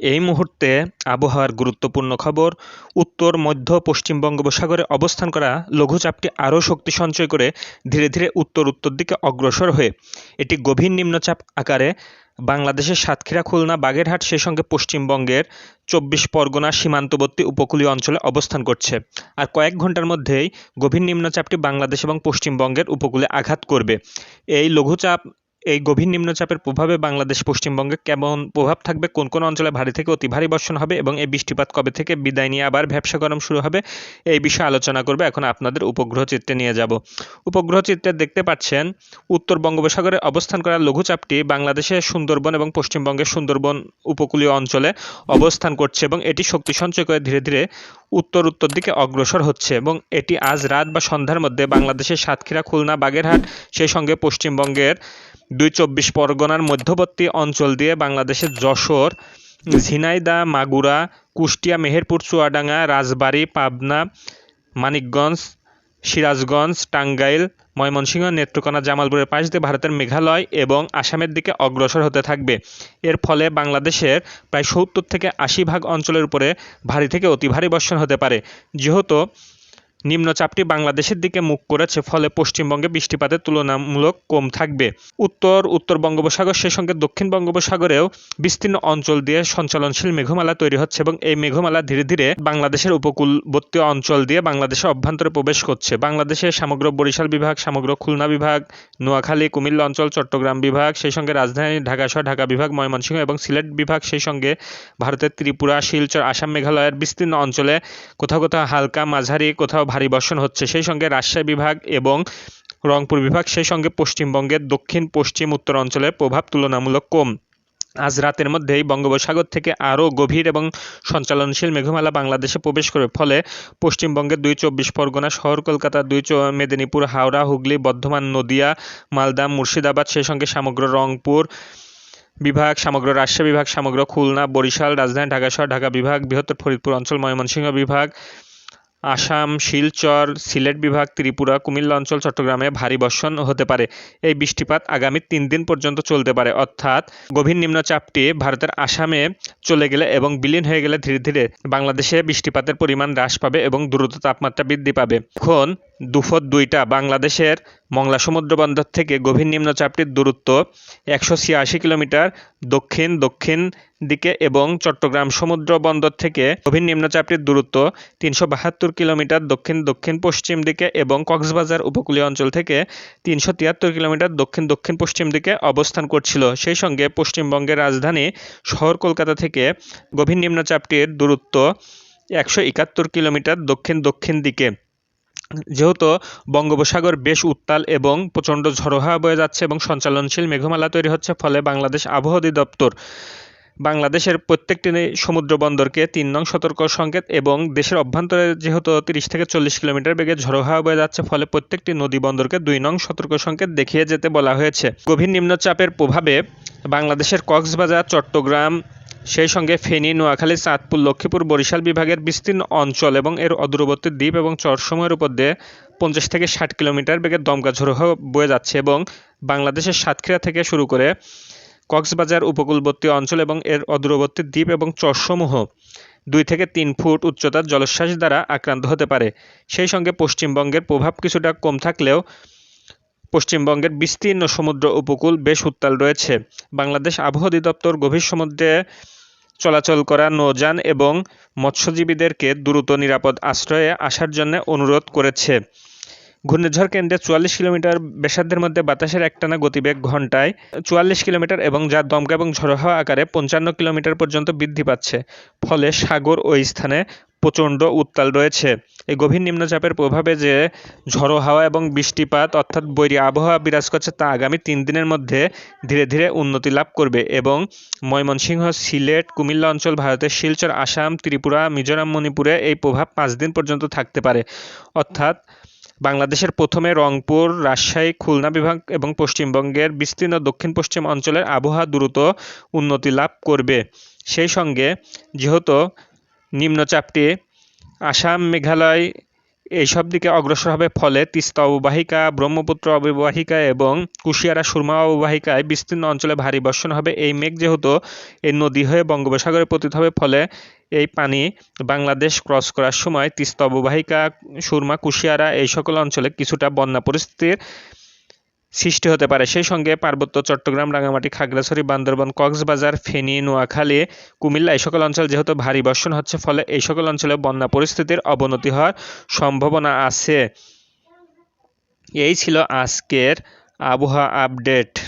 এই মুহূর্তে আবহাওয়ার গুরুত্বপূর্ণ খবর, উত্তর, মধ্য, পশ্চিম বঙ্গোপসাগরে অবস্থান করা লঘুচাপটি আরও শক্তি সঞ্চয় করে ধীরে ধীরে উত্তর উত্তর দিকে অগ্রসর হয়ে এটি গভীর নিম্নচাপ আকারে বাংলাদেশের সাতক্ষীরা, খুলনা, বাগেরহাট, সেই সঙ্গে পশ্চিমবঙ্গের চব্বিশ পরগনা, সীমান্তবর্তী উপকূলীয় অঞ্চলে অবস্থান করছে। আর কয়েক ঘণ্টার মধ্যেই গভীর নিম্নচাপটি বাংলাদেশ এবং পশ্চিমবঙ্গের উপকূলে আঘাত করবে। এই লঘুচাপ এই গভীর নিম্নচাপের প্রভাবে বাংলাদেশ পশ্চিমবঙ্গে কেমন প্রভাব থাকবে? কোন কোন অঞ্চলে ভারী থেকে অতি ভারী বর্ষণ হবে এবং এই বৃষ্টিপাত কবে থেকে বিদায় নিয়ে আবার ব্যবসা গরম শুরু হবে? এই বিষয়ে আলোচনা করবে এখন আপনাদের উপগ্রহ চিত্রে নিয়ে যাব। উপগ্রহ চিত্রে দেখতে পাচ্ছেন, উত্তর বঙ্গোপসাগরে অবস্থান করা লঘুচাপটি বাংলাদেশের সুন্দরবন এবং পশ্চিমবঙ্গের সুন্দরবন উপকূলীয় অঞ্চলে অবস্থান করছে এবং এটি শক্তি সঞ্চয় করে ধীরে ধীরে উত্তর উত্তর দিকে অগ্রসর হচ্ছে এবং এটি আজ রাত বা সন্ধ্যার মধ্যে বাংলাদেশের সাতক্ষীরা, খুলনা, বাগেরহাট, সেই সঙ্গে পশ্চিমবঙ্গের দুই চব্বিশ পরগনার মধ্যবর্তী অঞ্চল দিয়ে বাংলাদেশের যশোর, ঝিনাইদা, মাগুরা, কুষ্টিয়া, মেহেরপুর, চুয়াডাঙ্গা, রাজবাড়ী, পাবনা, মানিকগঞ্জ, সিরাজগঞ্জ, টাঙ্গাইল, ময়মনসিংহ, নেত্রকোনা, জামালপুরের পাশ দিয়ে ভারতের মেঘালয় এবং আসামের দিকে অগ্রসর হতে থাকবে। এর ফলে বাংলাদেশের প্রায় সত্তর থেকে আশি ভাগ অঞ্চলের উপরে ভারী থেকে অতি ভারী বর্ষণ হতে পারে। যেহেতু নিম্নচাপটি বাংলাদেশের দিকে মুখ করেছে, ফলে পশ্চিমবঙ্গে বৃষ্টিপাতের তুলনামূলক কম থাকবে। উত্তর উত্তর বঙ্গোপসাগর, সেই সঙ্গে দক্ষিণ বঙ্গোপসাগরেও বিস্তীর্ণ অঞ্চল দিয়ে সঞ্চালনশীল মেঘমালা তৈরি হচ্ছে এবং এই মেঘমালা ধীরে ধীরে বাংলাদেশের উপকূলবর্তী অঞ্চল দিয়ে বাংলাদেশের অভ্যন্তরে প্রবেশ করছে। বাংলাদেশের সমগ্র বরিশাল বিভাগ, সমগ্র খুলনা বিভাগ, নোয়াখালী, কুমিল্লা অঞ্চল, চট্টগ্রাম বিভাগ, সেই সঙ্গে রাজধানী ঢাকা সহ ঢাকা বিভাগ, ময়মনসিংহ এবং সিলেট বিভাগ, সেই সঙ্গে ভারতের ত্রিপুরা, শিলচর, আসাম, মেঘালয়ের বিস্তীর্ণ অঞ্চলে কোথাও কোথাও হালকা মাঝারি, কোথাও ভারী বর্ষণ হচ্ছে। সেই সঙ্গে রাজশাহী বিভাগ এবং রংপুর বিভাগ, সেই সঙ্গে পশ্চিমবঙ্গের দক্ষিণ, পশ্চিম, উত্তর অঞ্চলের প্রভাব তুলনামূলক কম। আজ রাতের মধ্যেই বঙ্গোপসাগর থেকে আরও গভীর এবং সঞ্চালনশীল মেঘমালা বাংলাদেশে প্রবেশ করবে। ফলে পশ্চিমবঙ্গের দুই চব্বিশ পরগনা শহর কলকাতা দুই মেদিনীপুর, হাওড়া, হুগলি, বর্ধমান, নদিয়া, মালদা, মুর্শিদাবাদ, সেই সঙ্গে সমগ্র রংপুর বিভাগ, সমগ্র রাজশাহী বিভাগ, সমগ্র খুলনা, বরিশাল, রাজধানী ঢাকা শহর, ঢাকা বিভাগ, বৃহত্তর ফরিদপুর অঞ্চল, ময়মনসিংহ বিভাগ আসাম, শিলচর, সিলেট বিভাগ, ত্রিপুরা, কুমিল্লা অঞ্চল, চট্টগ্রামে ভারী বর্ষণ হতে পারে। এই বৃষ্টিপাত আগামী তিন দিন পর্যন্ত চলতে পারে। অর্থাৎ গভীর নিম্নচাপটি ভারতের আসামে চলে গেলে এবং বিলীন হয়ে গেলে ধীরে ধীরে বাংলাদেশে বৃষ্টিপাতের পরিমাণ হ্রাস পাবে এবং দ্রুত তাপমাত্রা বৃদ্ধি পাবে। এখন দুপুর দুইটা বাংলাদেশের মংলা সমুদ্র বন্দর থেকে গভীর নিম্নচাপটির দূরত্ব একশো ছিয়াশি কিলোমিটার দক্ষিণ দক্ষিণ দিকে এবং চট্টগ্রাম সমুদ্র বন্দর থেকে গভীর নিম্নচাপটির দূরত্ব তিনশো বাহাত্তর কিলোমিটার দক্ষিণ দক্ষিণ পশ্চিম দিকে এবং কক্সবাজার উপকূলীয় অঞ্চল থেকে তিনশো তিয়াত্তর কিলোমিটার দক্ষিণ দক্ষিণ পশ্চিম দিকে অবস্থান করছিল। সেই সঙ্গে পশ্চিমবঙ্গের রাজধানী শহর কলকাতা থেকে গভীর নিম্নচাপটির দূরত্ব একশো একাত্তর কিলোমিটার দক্ষিণ দক্ষিণ দিকে। যেহেতু বঙ্গোপসাগর বেশ উত্তাল এবং প্রচণ্ড ঝড়ো হাওয়া বয়ে যাচ্ছে এবং সঞ্চালনশীল মেঘমালা তৈরি হচ্ছে ফলে বাংলাদেশ আবহাওয়া অধিদপ্তর বাংলাদেশের প্রত্যেকটি সমুদ্র বন্দরকে তিন নং সতর্ক সংকেত এবং দেশের অভ্যন্তরে যেহেতু তিরিশ থেকে চল্লিশ কিলোমিটার বেগে ঝড়ো হাওয়া বয়ে যাচ্ছে, ফলে প্রত্যেকটি নদী বন্দরকে দুই নং সতর্ক সংকেত দেখিয়ে যেতে বলা হয়েছে। গভীর নিম্নচাপের প্রভাবে বাংলাদেশের কক্সবাজার, চট্টগ্রাম সেই সঙ্গে ফেনী, নোয়াখালী, চাঁদপুর, লক্ষ্মীপুর, বরিশাল বিভাগের বিস্তীর্ণ অঞ্চল এবং এর অদূরবর্তী দ্বীপ এবং চরসমূহের উপর দিয়ে পঞ্চাশ থেকে ষাট কিলোমিটার বেগে দমকা ঝোড়ো বয়ে যাচ্ছে এবং বাংলাদেশের সাতক্ষীরা থেকে শুরু করে কক্সবাজার উপকূলবর্তী অঞ্চল এবং এর অদূরবর্তী দ্বীপ এবং চরসমূহ দুই থেকে তিন ফুট উচ্চতার জলোচ্ছ্বাস দ্বারা আক্রান্ত হতে পারে। সেই সঙ্গে পশ্চিমবঙ্গের প্রভাব কিছুটা কম থাকলেও পশ্চিমবঙ্গের বিস্তীর্ণ সমুদ্র উপকূল বেশ উত্তাল রয়েছে। বাংলাদেশ আবহাওয়া অধিদপ্তর গভীর সমুদ্রে চলাচল করা নৌযান এবং মৎস্যজীবীদেরকে দ্রুত নিরাপদ আশ্রয়ে আসার জন্য অনুরোধ করেছে। ঘূর্ণিঝড় কেন্দ্রে চুয়াল্লিশ কিলোমিটার ব্যাসার্ধের মধ্যে বাতাসের একটানা গতিবেগ ঘন্টায় চুয়াল্লিশ কিলোমিটার এবং যার দমকা এবং ঝড়ো হাওয়া আকারে পঞ্চান্ন কিলোমিটার পর্যন্ত বৃদ্ধি পাচ্ছে। ফলে সাগর ওই স্থানে প্রচণ্ড উত্তাল রয়েছে। এই গভীর নিম্নচাপের প্রভাবে যে ঝড়ো হাওয়া এবং বৃষ্টিপাত অর্থাৎ বৈরী আবহাওয়া বিরাজ করছে তা আগামী তিন দিনের মধ্যে ধীরে ধীরে উন্নতি লাভ করবে এবং ময়মনসিংহ, সিলেট, কুমিল্লা অঞ্চল, ভারতের শিলচর, আসাম, ত্রিপুরা, মিজোরাম, মণিপুরে এই প্রভাব পাঁচ দিন পর্যন্ত থাকতে পারে। অর্থাৎ বাংলাদেশের প্রথমে রংপুর, রাজশাহী, খুলনা বিভাগ এবং পশ্চিমবঙ্গের বিস্তীর্ণ দক্ষিণ পশ্চিম অঞ্চলের আবহাওয়া দ্রুত উন্নতি লাভ করবে। সেই সঙ্গে যেহেতু নিম্নচাপটি আসাম, মেঘালয় এইসব দিকে অগ্রসর হবে ফলে তিস্তা অববাহিকা, ব্রহ্মপুত্র অববাহিকা এবং কুশিয়ারা সুরমা অববাহিকায় বিস্তীর্ণ অঞ্চলে ভারী বর্ষণ হবে। এই মেঘ যেহেতু এই নদী হয়ে বঙ্গোপসাগরে পতিত হবে, ফলে এই পানি বাংলাদেশ ক্রস করার সময় তিস্তা অববাহিকা, সুরমা, কুশিয়ারা এই সকল অঞ্চলে কিছুটা বন্যা পরিস্থিতির সৃষ্টি হতে পারে। সেই সঙ্গে পার্বত্য চট্টগ্রাম, রাঙামাটি, খাগড়াছড়ি, বান্দরবন, কক্সবাজার, ফেনী, নোয়াখালী, কুমিল্লা এই সকল অঞ্চল যেহেতু ভারী বর্ষণ হচ্ছে, ফলে এই সকল অঞ্চলে বন্যা পরিস্থিতির অবনতি হওয়ার সম্ভাবনা আছে। এই ছিল আজকের আবহাওয়া আপডেট।